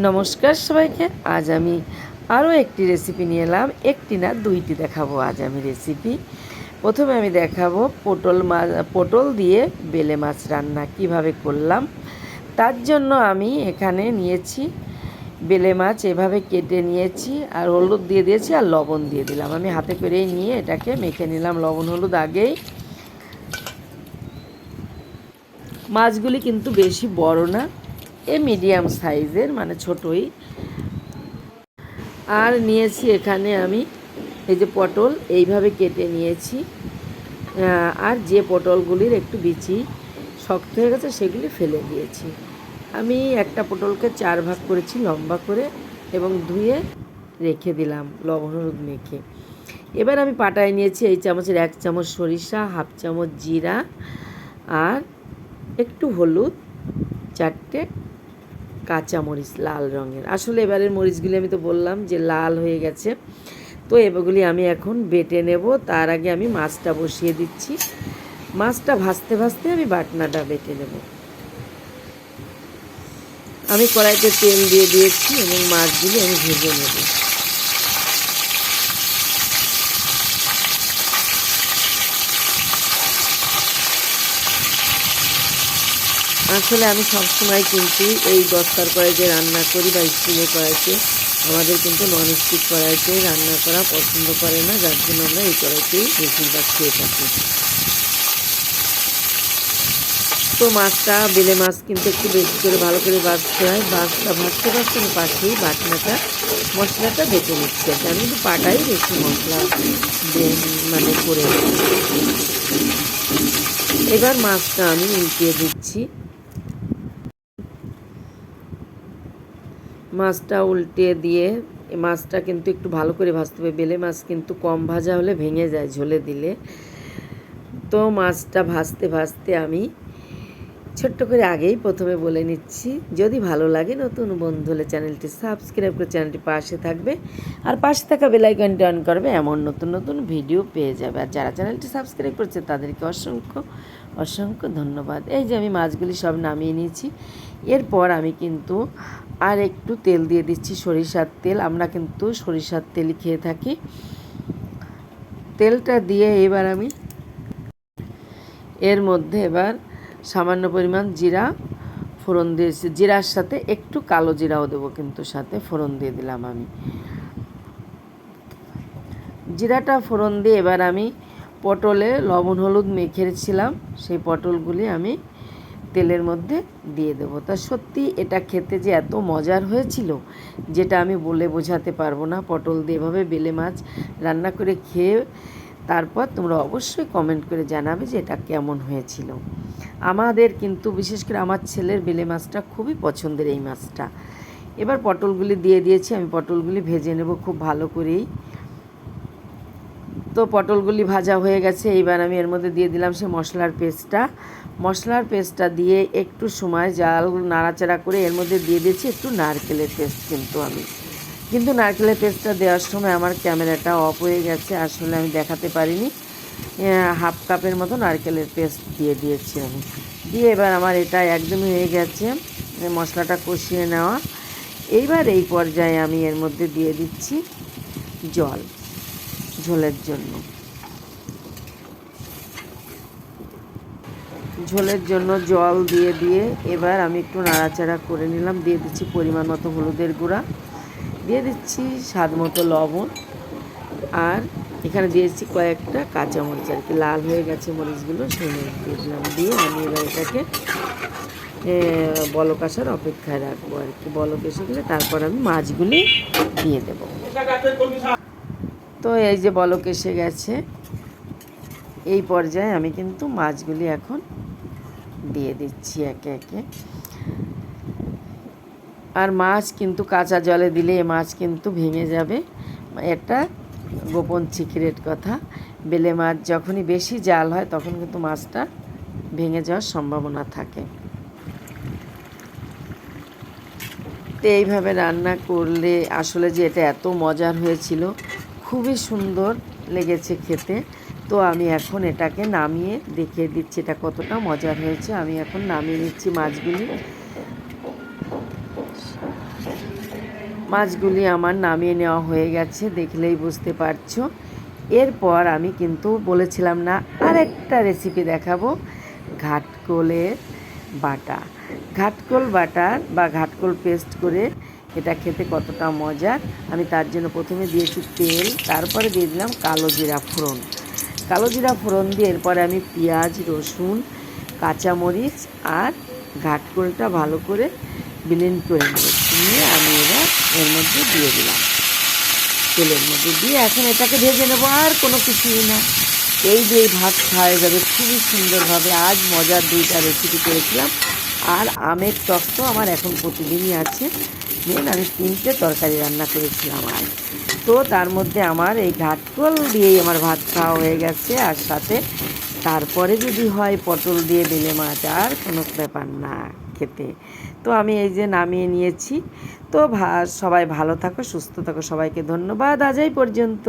নমস্কার সবাইকে। আজ আমি আরও একটি রেসিপি নিয়ে এলাম। একটি না, দুইটি দেখাবো আজ আমি রেসিপি প্রথমে আমি দেখাবো পটল মাছ পটল দিয়ে বেলে মাছ রান্না কীভাবে করলাম। তার জন্য আমি এখানে নিয়েছি বেলে মাছ, এভাবে কেটে নিয়েছি, আর হলুদ দিয়ে দিয়েছি, আর লবণ দিয়ে দিলাম। আমি হাতে করেই নিয়ে এটাকে মেখে নিলাম লবণ, হলুদ আগেই। মাছগুলি কিন্তু বেশি বড় না এ মিডিয়াম সাইজের মানে ছোটই। আর নিয়েছি এখানে আমি এই যে পটল, এইভাবে কেটে নিয়েছি। আর যে পটলগুলির একটু বিচি শক্ত হয়ে গেছে, সেগুলি ফেলে দিয়েছি। আমি একটা পটলকে চার ভাগ করেছি লম্বা করে এবং ধুয়ে রেখে দিলাম লবণ হলুদ মেখে। এবার আমি পাটায় নিয়েছি এই চামচের এক চামচ সরিষা, হাফ চামচ জিরা আর একটু হলুদ, চারটে কাঁচা মরিচ লাল রঙের। আসলে এবারের মরিচগুলি আমি তো বললাম যে লাল হয়ে গেছে। তো এবারগুলি আমি এখন বেটে নেব। তার আগে আমি মাছটা বসিয়ে দিচ্ছি। মাছটা ভাজতে ভাজতে আমি বাটনাটা বেটে নেব। আমি কড়াইতে তেল দিয়ে দিয়েছি এবং মাছগুলি আমি ভেজে নেব। আসলে আমি সবসময় কিন্তু এই দস্তার কড়াইতে রান্না করি বা স্টিলের কড়াইতে। আমাদের কিন্তু নন স্টিক কড়াইতে রান্না করা পছন্দ করে না, যার জন্য আমরা এই কড়াইতেই বেশিরভাগ খেয়ে থাকি। তো মাছটা, বেলে মাছ কিন্তু একটু বেশি করে ভালো করে ভাজতে হয়। মাছটা ভাজতে ভাজতে আমি পাশেই বাটনাটা, মশলাটা বেটে নিচ্ছি। আমি কিন্তু পাটাই বেশি মশলা মানে করে এবার মাছটা আমি উল্টিয়ে দিচ্ছি। মাছটা উল্টে দিয়ে মাছটা কিন্তু একটু ভালো করে ভাজতে হবে। বেলে মাছ কিন্তু কম ভাজা হলে ভেঙে যায় ঝোলে দিলে। তো মাছটা ভাজতে ভাজতে আমি ছোট্ট করে আগেই প্রথমে বলে নিচ্ছি, যদি ভালো লাগে নতুন বন্ধু হলে চ্যানেলটি সাবস্ক্রাইব করে চ্যানেলটি পাশে থাকবে, আর পাশে থাকা বেলাইকনটি অন করবে, এমন নতুন নতুন ভিডিও পেয়ে যাবে। আর যারা চ্যানেলটি সাবস্ক্রাইব করছে, তাদেরকে অসংখ্য অসংখ্য ধন্যবাদ। এই যে আমি মাছগুলি সব নামিয়ে নিয়েছি। এরপর আমি কিন্তু আর একটু তেল দিয়ে দিচ্ছি সরিষার তেল। আমরা কিন্তু সরিষার তেলই খেয়ে থাকি। তেলটা দিয়ে এবার আমি এর মধ্যে এবার সামান্য পরিমাণ জিরা, ফোড়ন দিয়েছি জিরার সাথে একটু কালো জিরাও দেবো কিন্তু সাথে ফোড়ন দিয়ে দিলাম আমি। জিরাটা ফোড়ন দিয়ে এবার আমি পটলে লবণ, হলুদ মেখেছিলাম। সেই পটলগুলি আমি তেলের মধ্যে দিয়ে দেবো। তা সত্যি এটা খেতে যে এত মজার হয়েছিল, যেটা আমি বলে বোঝাতে পারব না। পটল দিয়ে এভাবে বেলে মাছ রান্না করে খেয়ে তারপর তোমরা অবশ্যই কমেন্ট করে জানাবে যে এটা কেমন হয়েছিল। আমাদের কিন্তু, বিশেষ করে আমার ছেলের বেলে মাছটা খুবই পছন্দের এই মাছটা। এবার পটলগুলি দিয়ে দিয়েছি, আমি পটলগুলি ভেজে নেব খুব ভালো করেই। তো পটলগুলি ভাজা হয়ে গেছে, এইবার আমি এর মধ্যে দিয়ে দিলাম সে মশলার পেস্টটা। মশলার পেস্টটা দিয়ে একটু সময় জাল নাড়াচাড়া করে এর মধ্যে দিয়ে দিয়েছি একটু নারকেলের পেস্ট কিন্তু আমি। কিন্তু নারকেলের পেস্টটা দেওয়ার সময় আমার ক্যামেরাটা অফ হয়ে গেছে, আসলে আমি দেখাতে পারিনি। হাফ কাপের মতো নারকেলের পেস্ট দিয়ে দিয়েছি আমি। দিয়ে এবার আমার এটা একদমই হয়ে গেছে মশলাটা কষিয়ে নেওয়া। এইবার এই পর্যায়ে আমি এর মধ্যে দিয়ে দিচ্ছি জল, ঝোলের জন্য। ঝোলের জন্য জল দিয়ে দিয়ে এবার আমি একটু নাড়াচাড়া করে নিলাম, দিয়ে দিচ্ছি পরিমাণ মতো হলুদের গুঁড়া। দিয়ে দিচ্ছি স্বাদ মতো লবণ। আর এখানে দিয়েছি কয়েকটা কাঁচা মরিচ আর কি। লাল হয়ে গেছে মরিচগুলো, সেই মরিচ দিয়ে দিলাম। দিয়ে আমি এবার এটাকে বলক আসার অপেক্ষায় রাখব আর কি। বলক এসে গেলে তারপর আমি মাছগুলি দিয়ে দেবো। তো এই যে বলক এসে গেছে, এই পর্যায়ে আমি কিন্তু মাছগুলি এখন দিয়ে দিচ্ছি একে একে। আর মাছ কিন্তু কাঁচা জলে দিলে মাছ কিন্তু ভেঙে যাবে। একটা গোপন সিক্রেট কথা, বেলে মাছ যখনই বেশি জাল হয় তখন কিন্তু মাছটা ভেঙে যাওয়ার সম্ভাবনা থাকে। তো এইভাবে রান্না করলে আসলে যে এটা এত মজার হয়েছিল, খুবই সুন্দর লেগেছে খেতে। তো আমি এখন এটাকে নামিয়ে দেখিয়ে দিচ্ছি এটা কতটা মজার হয়েছে। আমি এখন নামিয়ে নিচ্ছি মাছগুলি। মাছগুলি আমার নামিয়ে নেওয়া হয়ে গেছে, দেখলেই বুঝতে পারছ। এরপর আমি কিন্তু বলেছিলাম না, আরেকটা রেসিপি দেখাবো। ঘাটকোলের বাটা। ঘাটকোল বাটার বা ঘাটকোল পেস্ট করে এটা খেতে কতটা মজার আমি তার জন্য প্রথমে দিয়েছি তেল, তারপরে দিয়ে দিলাম কালো জিরা ফোড়ন। কালো জিরা ফোড়ন দিয়ে এরপরে আমি পেঁয়াজ, রসুন, কাঁচামরিচ আর ঘাটকোলটা ভালো করে ব্লেন্ড করে নিয়েছি। নিয়ে আমি এবার এর মধ্যে দিয়ে দিলাম। তেলের মধ্যে দিয়ে এখন এটাকে ভেজে নেব, আর কোনো কিছুই না। এই যে ভাত খাওয়া যাবে, খুবই সুন্দরভাবে আজ মজার দুইটা রেসিপি করেছিলাম। আর আমের টক তো আমার এখন প্রতিদিনই আছে। মেন আমি তিনটে তরকারি রান্না করেছিলাম আজ। তো তার মধ্যে আমার এই ঘাটকল দিয়েই আমার ভাত খাওয়া হয়ে গেছে। আর সাথে তারপরে যদি হয় পটল দিয়ে বেলে মাছ, আর কোনো ব্যাপার না। খেতে। তো আমি এই যে নামিয়ে নিয়েছি। তো সবাই ভালো থাকো, সুস্থ থাকো, সবাইকে ধন্যবাদ। আজ পর্যন্ত।